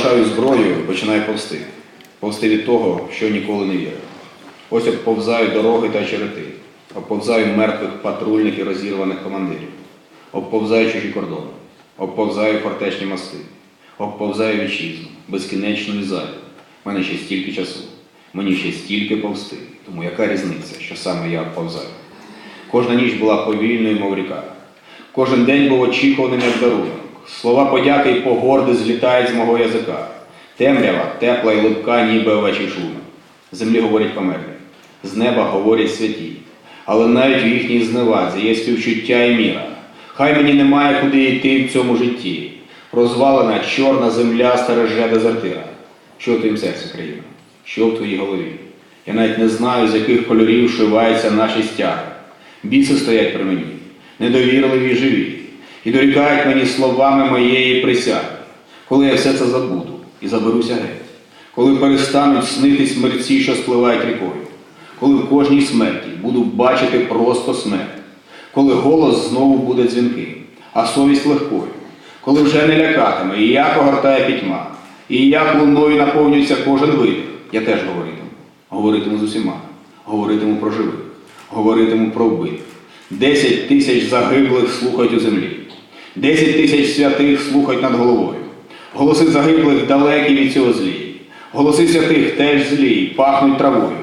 лишаю зброю, починаю повсти. Повсти від того, що ніколи не вірив. Ось обповзаю дороги та черети, обповзаю мертвих патрульних і розірваних командирів, обповзаю чужі кордони, обповзаю фортечні мости, обповзаю вітчизну, безкінечну і. У мене ще стільки часу, мені ще стільки повсти. Тому яка різниця, що саме я обповзаю? Кожна ніч була повільною, мов ріка. Кожен день був очікуваним як дарунок. Слова подяки й погорди злітають з мого язика. Темрява, тепла й липка, ніби овечий шлунок. Землі говорять померлі, з неба говорять святі. Але навіть в їхній зневазі є співчуття і міра. Хай мені немає куди йти в цьому житті. Розвалена чорна земля стереже дезертира. Що в твоїм серці, країна? Що в твоїй голові? Я навіть не знаю, з яких кольорів шиваються наші стяги. Біси стоять при мені, недовірливі живі, і дорікають мені словами моєї присяги, коли я все це забуду і заберуся геть, коли перестануть снитись мерці, що спливають рікою, коли в кожній смерті буду бачити просто смерть, коли голос знову буде дзвінким, а совість легкою, коли вже не лякатиме, і як огортає пітьма, і як луною наповнюється кожен видих, я теж говоритиму. Говоритиму з усіма, говоритиму про живих, говоритиму про вбитих. Десять тисяч загиблих слухають у землі, десять тисяч святих слухають над головою. Голоси загиблих далекі від цього злі. Голоси святих теж злі, пахнуть травою.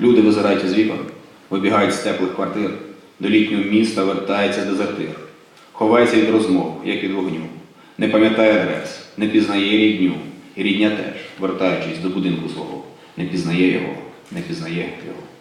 Люди визирають із вікон, вибігають з теплих квартир, до літнього міста вертається дезертир. Ховається від розмов, як від вогню. Не пам'ятає адрес, не пізнає рідню. І рідня теж, вертаючись до будинку свого, не пізнає його, не пізнає його.